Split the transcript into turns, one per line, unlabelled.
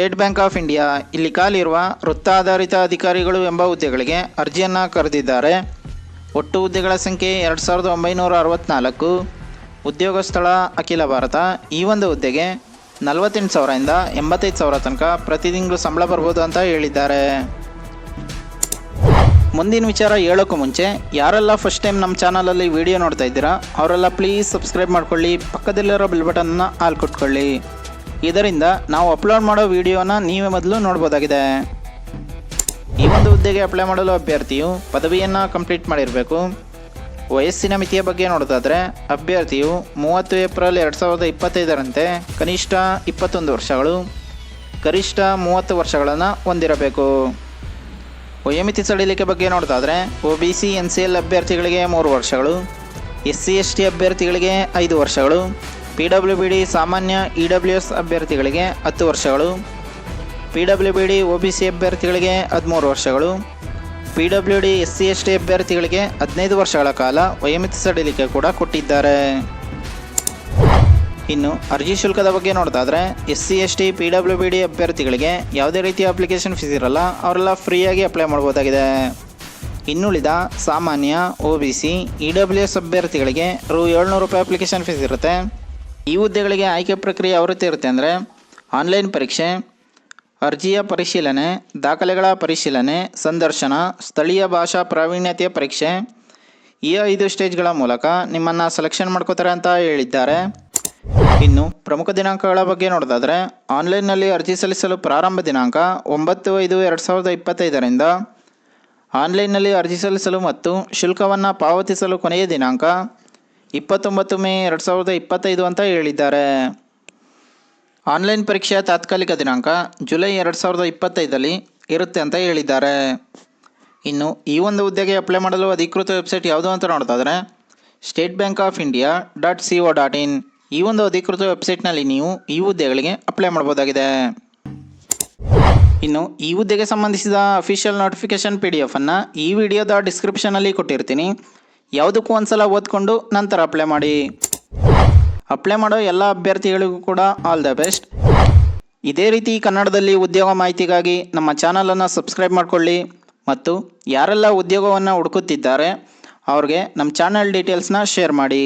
State Bank of India ಇಲ್ಲಿ ಖಾಲಿರುವ ವೃತ್ತಾಧಾರಿತ ಅಧಿಕಾರಿಗಳು ಎಂಬ ಹುದ್ದೆಗಳಿಗೆ ಅರ್ಜಿಯನ್ನು ಕರೆದಿದ್ದಾರೆ. ಒಟ್ಟು ಹುದ್ದೆಗಳ ಸಂಖ್ಯೆ ಎರಡು ಸಾವಿರದ ಒಂಬೈನೂರ ಅರವತ್ತ್ನಾಲ್ಕು ಉದ್ಯೋಗ ಸ್ಥಳ ಅಖಿಲ ಭಾರತ. ಈ ಒಂದು ಹುದ್ದೆಗೆ ನಲವತ್ತೆಂಟು ಸಾವಿರದಿಂದ ಎಂಬತ್ತೈದು ಸಾವಿರ ತನಕ ಪ್ರತಿ ತಿಂಗಳು ಸಂಬಳ ಬರ್ಬೋದು ಅಂತ ಹೇಳಿದ್ದಾರೆ. ಮುಂದಿನ ವಿಚಾರ ಹೇಳೋಕ್ಕೂ ಮುಂಚೆ, ಯಾರೆಲ್ಲ ಫಸ್ಟ್ ಟೈಮ್ ನಮ್ಮ ಚಾನಲಲ್ಲಿ ವಿಡಿಯೋ ನೋಡ್ತಾ ಇದ್ದೀರಾ, ಅವರೆಲ್ಲ ಪ್ಲೀಸ್ ಸಬ್ಸ್ಕ್ರೈಬ್ ಮಾಡ್ಕೊಳ್ಳಿ, ಪಕ್ಕದಲ್ಲಿರೋ ಬೆಲ್ ಬಟನ್ನ ಆಲ್ ಕೊಟ್ಕೊಳ್ಳಿ. ಇದರಿಂದ ನಾವು ಅಪ್ಲೋಡ್ ಮಾಡೋ ವಿಡಿಯೋನ ನೀವೇ ಮೊದಲು ನೋಡ್ಬೋದಾಗಿದೆ. ಈ ಒಂದು ಹುದ್ದೆಗೆ ಅಪ್ಲೈ ಮಾಡಲು ಅಭ್ಯರ್ಥಿಯು ಪದವಿಯನ್ನು ಕಂಪ್ಲೀಟ್ ಮಾಡಿರಬೇಕು. ವಯಸ್ಸಿನ ಮಿತಿಯ ಬಗ್ಗೆ ನೋಡೋದಾದರೆ, ಅಭ್ಯರ್ಥಿಯು ಮೂವತ್ತು ಏಪ್ರಿಲ್ ಎರಡು ಸಾವಿರದ ಇಪ್ಪತ್ತೈದರಂತೆ ಕನಿಷ್ಠ ಇಪ್ಪತ್ತೊಂದು ವರ್ಷಗಳು, ಗರಿಷ್ಠ ಮೂವತ್ತು ವರ್ಷಗಳನ್ನು ಹೊಂದಿರಬೇಕು. ವಯೋಮಿತಿ ಸಡಿಲಿಕೆ ಬಗ್ಗೆ ನೋಡೋದಾದರೆ, O B C, N C L ಅಭ್ಯರ್ಥಿಗಳಿಗೆ ಮೂರು ವರ್ಷಗಳು, ಎಸ್ ಸಿ ಎಸ್ ಟಿ ಅಭ್ಯರ್ಥಿಗಳಿಗೆ ಐದು ವರ್ಷಗಳು ಪಿ ಡಬ್ಲ್ಯೂ ಬಿ ಡಿ ಸಾಮಾನ್ಯ ಇ ಡಬ್ಲ್ಯೂ ಎಸ್ ಅಭ್ಯರ್ಥಿಗಳಿಗೆ ಹತ್ತು ವರ್ಷಗಳು. P W B D O B C ಅಭ್ಯರ್ಥಿಗಳಿಗೆ ಹದಿಮೂರು ವರ್ಷಗಳು. P W D S C S T ಅಭ್ಯರ್ಥಿಗಳಿಗೆ ಹದಿನೈದು ವರ್ಷಗಳ ಕಾಲ ವಯೋಮಿತಿ ಸಡಿಲಿಕೆ ಕೂಡ ಕೊಟ್ಟಿದ್ದಾರೆ. ಇನ್ನು ಅರ್ಜಿ ಶುಲ್ಕದ ಬಗ್ಗೆ ನೋಡ್ತಾದ್ರೆ S C S T P W B D ಅಭ್ಯರ್ಥಿಗಳಿಗೆ ಯಾವುದೇ ರೀತಿಯ ಅಪ್ಲಿಕೇಶನ್ ಫೀಸ್ ಇರಲ್ಲ, ಅವರೆಲ್ಲ ಫ್ರೀಯಾಗಿ ಅಪ್ಲೈ ಮಾಡ್ಬೋದಾಗಿದೆ. ಇನ್ನುಳಿದ ಸಾಮಾನ್ಯ O B C E W S ಅಭ್ಯರ್ಥಿಗಳಿಗೆ ರು ಏಳ್ನೂರು ರೂಪಾಯಿ ಅಪ್ಲಿಕೇಶನ್ ಫೀಸ್ ಇರುತ್ತೆ. ಈ ಹುದ್ದೆಗಳಿಗೆ ಆಯ್ಕೆ ಪ್ರಕ್ರಿಯೆ ಯಾವ ರೀತಿ ಇರುತ್ತೆ ಅಂದರೆ ಆನ್ಲೈನ್ ಪರೀಕ್ಷೆ, ಅರ್ಜಿಯ ಪರಿಶೀಲನೆ, ದಾಖಲೆಗಳ ಪರಿಶೀಲನೆ, ಸಂದರ್ಶನ, ಸ್ಥಳೀಯ ಭಾಷಾ ಪ್ರಾವೀಣ್ಯತೆಯ ಪರೀಕ್ಷೆ. ಈ ಐದು ಸ್ಟೇಜ್ಗಳ ಮೂಲಕ ನಿಮ್ಮನ್ನು ಸೆಲೆಕ್ಷನ್ ಮಾಡ್ಕೋತಾರೆ ಅಂತ ಹೇಳಿದ್ದಾರೆ. ಇನ್ನು ಪ್ರಮುಖ ದಿನಾಂಕಗಳ ಬಗ್ಗೆ ನೋಡೋದಾದರೆ, ಆನ್ಲೈನ್ನಲ್ಲಿ ಅರ್ಜಿ ಸಲ್ಲಿಸಲು ಪ್ರಾರಂಭ ದಿನಾಂಕ ಒಂಬತ್ತು ಐದು ಎರಡು ಸಾವಿರದ ಇಪ್ಪತ್ತೈದರಿಂದ, ಆನ್ಲೈನ್ನಲ್ಲಿ ಅರ್ಜಿ ಸಲ್ಲಿಸಲು ಮತ್ತು ಶುಲ್ಕವನ್ನು ಪಾವತಿಸಲು ಕೊನೆಯ ದಿನಾಂಕ ಇಪ್ಪತ್ತೊಂಬತ್ತು ಮೇ ಎರಡು ಸಾವಿರದ ಇಪ್ಪತ್ತೈದು ಅಂತ ಹೇಳಿದ್ದಾರೆ. ಆನ್ಲೈನ್ ಪರೀಕ್ಷೆಯ ತಾತ್ಕಾಲಿಕ ದಿನಾಂಕ ಜುಲೈ ಎರಡು ಸಾವಿರದ ಇಪ್ಪತ್ತೈದಲ್ಲಿ ಇರುತ್ತೆ ಅಂತ ಹೇಳಿದ್ದಾರೆ. ಇನ್ನು ಈ ಒಂದು ಹುದ್ದೆಗೆ ಅಪ್ಲೈ ಮಾಡಲು ಅಧಿಕೃತ ವೆಬ್ಸೈಟ್ ಯಾವುದು ಅಂತ ನೋಡೋದಾದರೆ State Bank of India dot C O dot in ಈ ಒಂದು ಅಧಿಕೃತ ವೆಬ್ಸೈಟ್ನಲ್ಲಿ ನೀವು ಈ ಹುದ್ದೆಗಳಿಗೆ ಅಪ್ಲೈ ಮಾಡ್ಬೋದಾಗಿದೆ ಇನ್ನು ಈ ಹುದ್ದೆಗೆ ಸಂಬಂಧಿಸಿದ ಅಫಿಷಿಯಲ್ ನೋಟಿಫಿಕೇಶನ್ ಪಿ ಡಿ ಎಫನ್ನು ಈ ವಿಡಿಯೋದ ಡಿಸ್ಕ್ರಿಪ್ಷನಲ್ಲಿ ಕೊಟ್ಟಿರ್ತೀನಿ. ಯಾವುದಕ್ಕೂ ಒಂದ್ಸಲ ಓದ್ಕೊಂಡು ನಂತರ ಅಪ್ಲೈ ಮಾಡಿ. ಅಪ್ಲೈ ಮಾಡೋ ಎಲ್ಲ ಅಭ್ಯರ್ಥಿಗಳಿಗೂ ಕೂಡ ಆಲ್ ದ ಬೆಸ್ಟ್ ಇದೇ ರೀತಿ ಕನ್ನಡದಲ್ಲಿ ಉದ್ಯೋಗ ಮಾಹಿತಿಗಾಗಿ ನಮ್ಮ ಚಾನಲನ್ನು ಸಬ್ಸ್ಕ್ರೈಬ್ ಮಾಡಿಕೊಳ್ಳಿ. ಮತ್ತು ಯಾರೆಲ್ಲ ಉದ್ಯೋಗವನ್ನು ಹುಡುಕುತ್ತಿದ್ದಾರೆ, ಅವ್ರಿಗೆ ನಮ್ಮ ಚಾನಲ್ ಡೀಟೇಲ್ಸ್ನ ಶೇರ್ ಮಾಡಿ.